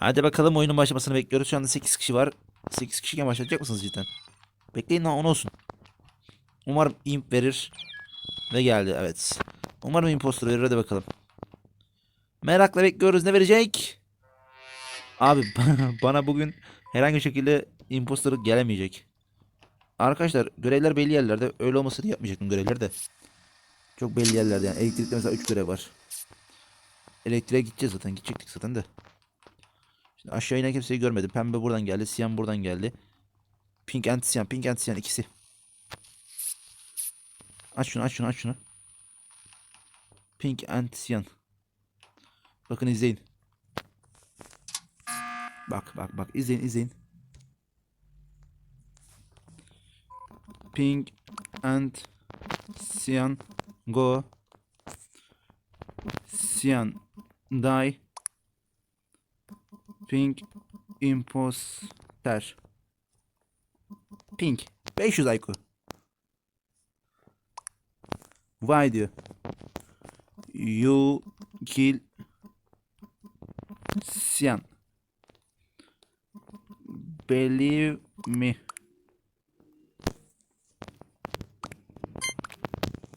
Hadi bakalım oyunun başlamasını bekliyoruz. Şu anda 8 kişi var. 8 kişiken başlayacak mısınız cidden? Bekleyin lan 10 olsun. Umarım imp verir. Ve geldi evet. Umarım impostor verir hadi bakalım. Merakla bekliyoruz ne verecek? Abi bana bugün herhangi şekilde impostor gelemeyecek. Arkadaşlar görevler belli yerlerde. Öyle olmasa diye yapmayacaktım görevleri de. Çok belli yerlerde yani. Elektrikte mesela 3 görev var. Elektriğe gideceğiz zaten. Gidecektik zaten de. Şimdi aşağı inen kimseyi görmedim. Pembe buradan geldi. Siyan buradan geldi. Pink and Siyan. Pink and Siyan ikisi. Aç şunu aç şunu aç şunu. Pink and Siyan. Bakın izleyin. Bak bak bak izleyin izleyin. Pink and Cyan go. Cyan die. Pink imposter. Pink 500 IQ. Why diyor. You kill Cyan. Believe me.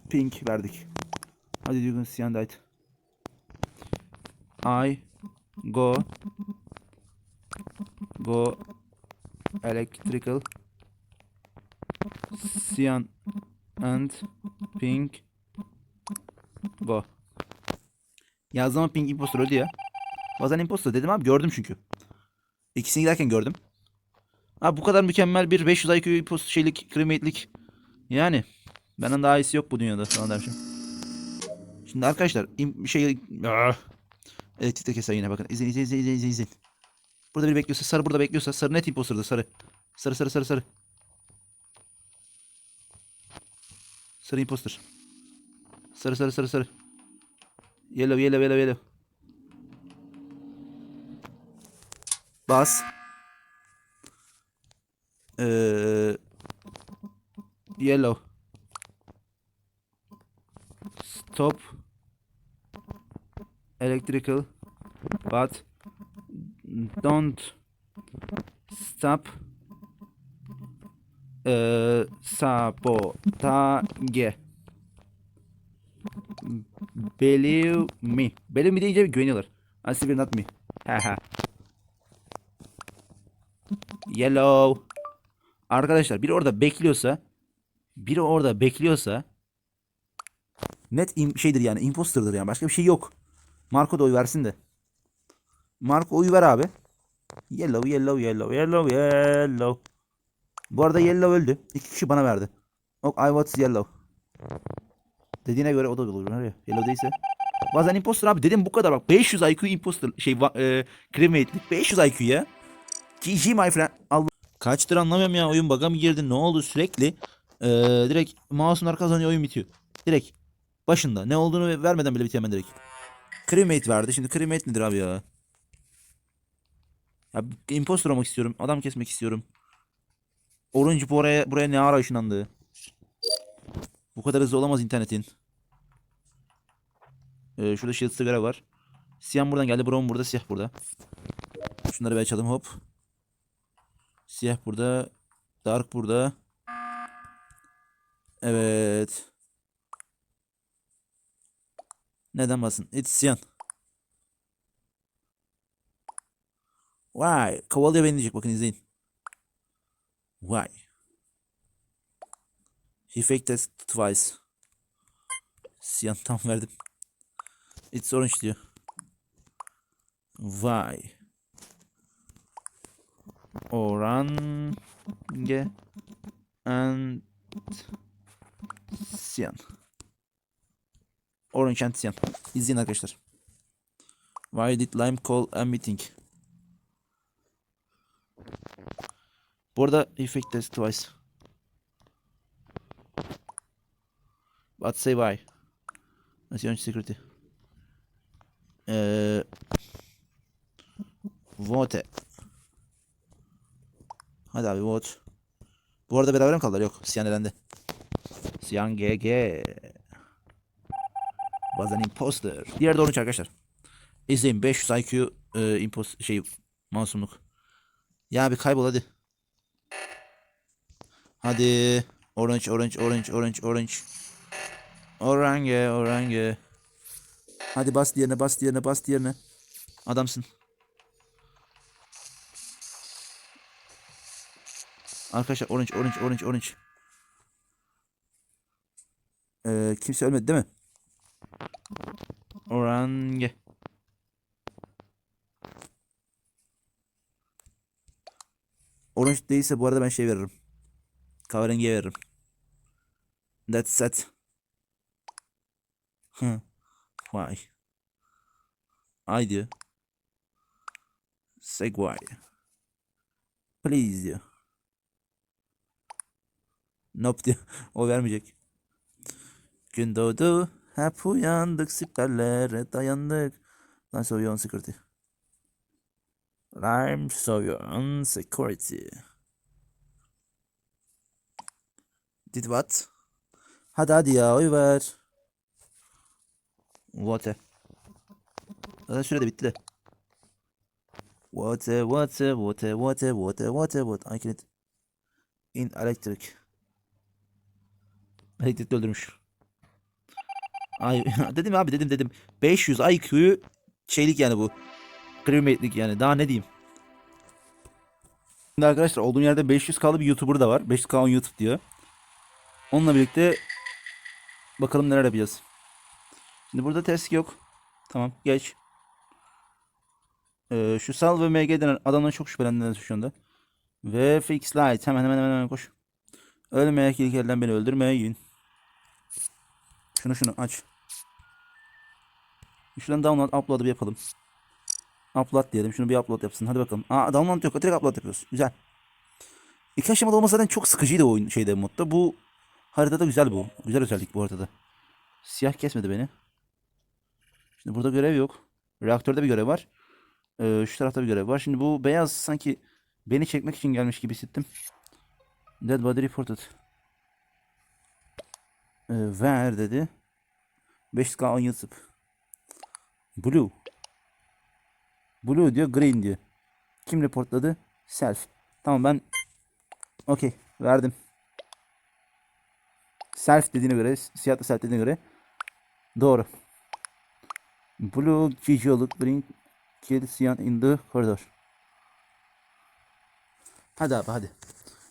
Pink verdik. Hadi Dugan Cyan died. I go go electrical cyan and pink go. Yazdığım pink impostor öldü ya. Bazen impostor dedim abi gördüm çünkü. İkisini giderken gördüm. Abi bu kadar mükemmel bir 500 IQ impostor şeylik, cremate'lik. Yani benden daha iyisi yok bu dünyada falan dermişim. Şimdi arkadaşlar im- şey Ah. elektrikte keser yine bakın. İzleyin izleyin izleyin izleyin izleyin. Burada biri bekliyorsa sarı burada bekliyorsa sarı net imposter'dır sarı. Sarı sarı sarı sarı. Sarı imposter. Sarı sarı sarı sarı. Yellow yellow yellow yellow. Bas. Ee, yellow. Stop. Electrical. But don't stop. Ee, sabotage. Believe me. Believe me deyince güveniyorlar. I swear not me. Haha. Yellow. Arkadaşlar biri orada bekliyorsa biri orada bekliyorsa net şeydir yani imposter'dır yani başka bir şey yok. Marco da oy versin de. Marco oyu ver abi. Yellow yellow yellow yellow yellow. Bu arada yellow öldü. İki kişi bana verdi. Ok I was yellow. Dediğine göre o da olur. Nereye? Yellow değilse. Bazen imposter abi dedim bu kadar bak 500 IQ imposter şey e, cremate'lik 500 IQ ya. GG my friend. Allah. Kaçtır anlamıyorum ya oyun bug'a mı girdi ne oldu sürekli e, direkt mouse'un arkasından oyun bitiyor. Direkt başında ne olduğunu vermeden bile bitiyor direkt. Cremate verdi şimdi cremate nedir abi ya? Ya imposter olmak istiyorum adam kesmek istiyorum. Orange bu oraya buraya ne ara ışınlandı? Bu kadar hızlı olamaz internetin. Ee, şurada shield sigara var. Siyah buradan geldi. Brown burada. Siyah burada. Şunları bir açalım hop. Siyah burada. Dark burada. Evet. Neden basın? It's Siyan. Vay. Kovalıyor beni diyecek. Bakın izleyin. Vay. He faked us twice. Siyan tam verdim. It's orange diyor. Vay. Orange and Siyan. Orange and Siyan. İzleyin arkadaşlar. Why did Lime call a meeting? Bu arada faked us twice. But say why. Nasıl security? Eee vote. Hadi abi vote. Bu arada beraber mi kaldılar? Yok. Siyan elendi. Siyan GG. An imposter. Diğer doğru arkadaşlar. İzleyin 500 IQ e, impos şey Masumluk. Ya bir kaybol hadi. Hadi. Orange, orange, orange, orange, orange. Orange, orange. Hadi bas diğerine, bas diğerine, bas diğerine. Adamsın. Arkadaşlar orange, orange, orange, orange. Ee, kimse ölmedi değil mi? Orange. Orange değilse bu arada ben şey veririm. Kahverengiye veririm. That's it. Hı. Why? I diyor. Segway. Please diyor. Nope diyor. O vermeyecek. Gün doğdu. Hep uyandık. Siperlere dayandık. Lan soyuyor security. Lime soyuyor security. Did what? Hadi hadi ya oy ver. Water. Zaten sürede bitti de. Water, water, water, water, water, water, water. I can't. In electric. Elektrikli öldürmüş. Ay dedim abi dedim dedim. 500 IQ şeylik yani bu. Crewmate'lik yani. Daha ne diyeyim. Şimdi arkadaşlar olduğum yerde 500 kalı bir YouTuber da var. 500k on YouTube diyor. Onunla birlikte bakalım neler yapacağız. Şimdi burada test yok. Tamam geç. Ee, şu Sal ve MG denen adamdan çok şüphelendiler şu anda. Ve Fix Light hemen hemen hemen hemen koş. Ölmeye ilk elden beni öldürmeyin. Şunu şunu aç. Şuradan download upload'ı bir yapalım. Upload diyelim. Şunu bir upload yapsın. Hadi bakalım. Aa download yok. Direkt upload yapıyoruz. Güzel. İki aşamalı olması zaten çok sıkıcıydı oyun şeyde modda. Bu haritada güzel bu. Güzel özellik bu haritada. Siyah kesmedi beni. Şimdi burada görev yok. Reaktörde bir görev var. Ee, şu tarafta bir görev var. Şimdi bu beyaz sanki beni çekmek için gelmiş gibi hissettim. Dead body reported. Ee, ver dedi. 5K on YouTube. Blue. Blue diyor, green diyor. Kim reportladı? Self. Tamam ben okey verdim. Self dediğine göre, siyahlı self dediğine göre doğru. Blue Gigi bring kill Sian in the corridor. Hadi abi hadi.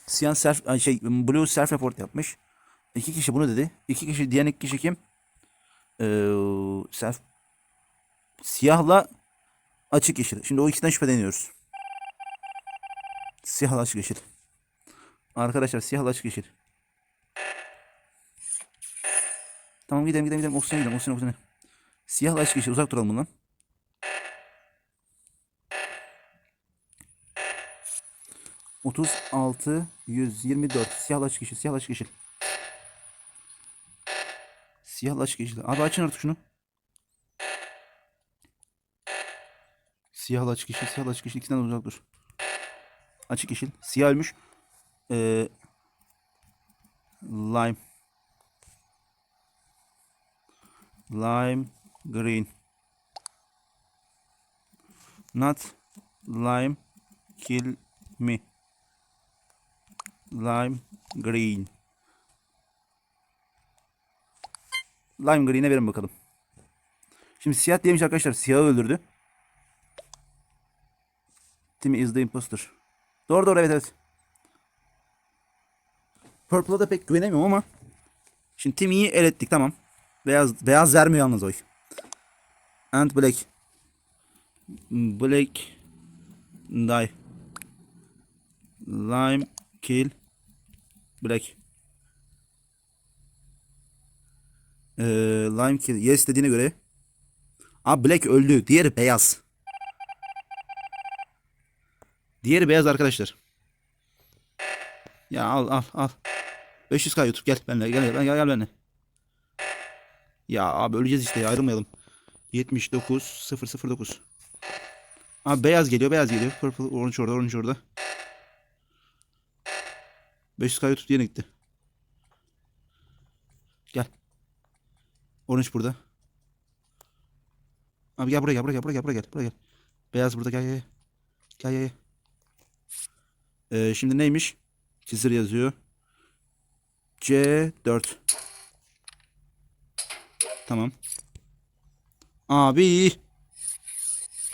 Sian self şey Blue self report yapmış. İki kişi bunu dedi. İki kişi diğer iki kişi kim? Ee, self siyahla açık yeşil. Şimdi o ikisinden şüpheleniyoruz. Siyahla açık yeşil. Arkadaşlar siyahla açık yeşil. Tamam gidelim gidelim gidelim. Oksijen gidelim oksijen oksijen. Siyahla açık yeşil uzak duralım bundan. Otuz altı yüz yirmi dört siyahla açık yeşil siyahla açık yeşil. Siyahla açık yeşil. Abi açın artık şunu. Siyahla açık yeşil siyahla açık yeşil ikisinden uzak dur. Açık yeşil. Siyah ölmüş. Ee, lime. Lime green. Not lime kill me. Lime green. Lime green'e verin bakalım. Şimdi siyah demiş arkadaşlar. Siyahı öldürdü. Timmy is the imposter. Doğru doğru evet evet. Purple'a da pek güvenemiyorum ama. Şimdi Timmy'yi el ettik tamam. Beyaz beyaz vermiyor yalnız oy. And black. Black. Die. Lime kill. Black. Ee, lime kill. Yes dediğine göre. Aa Black öldü. Diğeri beyaz. Diğeri beyaz arkadaşlar. Ya al al al. 500k YouTube gel benimle gel gel gel, gel benimle. Ya abi öleceğiz işte ya, ayrılmayalım. 79 009. Abi beyaz geliyor beyaz geliyor. Purple orange orada orange orada. 500k YouTube diye gitti. Gel. Orange burada. Abi gel buraya gel buraya gel buraya gel buraya gel buraya gel. Beyaz burada gel. Gel gel. gel. Ee, şimdi neymiş? Çizir yazıyor. C4. Tamam. Abi.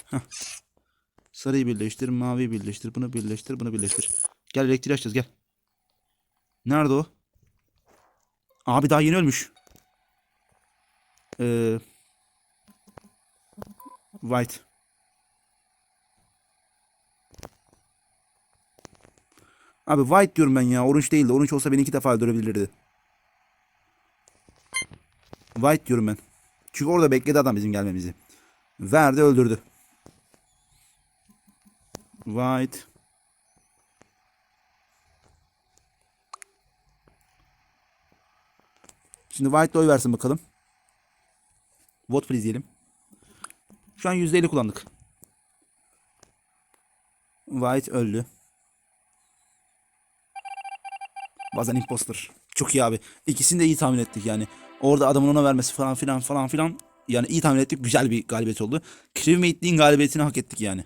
Heh. Sarıyı birleştir, maviyi birleştir, bunu birleştir, bunu birleştir. Gel elektriği açacağız gel. Nerede o? Abi daha yeni ölmüş. Ee, white. Abi white diyorum ben ya. Orange değildi. Orange olsa beni iki defa öldürebilirdi. White diyorum ben. Çünkü orada bekledi adam bizim gelmemizi. Verdi öldürdü. White. Şimdi White'la oy versin bakalım. Vote please diyelim. Şu an %50 kullandık. White öldü. Bazen imposter. Çok iyi abi. İkisini de iyi tahmin ettik yani. Orada adamın ona vermesi falan filan falan filan. Yani iyi tahmin ettik. Güzel bir galibiyet oldu. Crewmate'liğin galibiyetini hak ettik yani.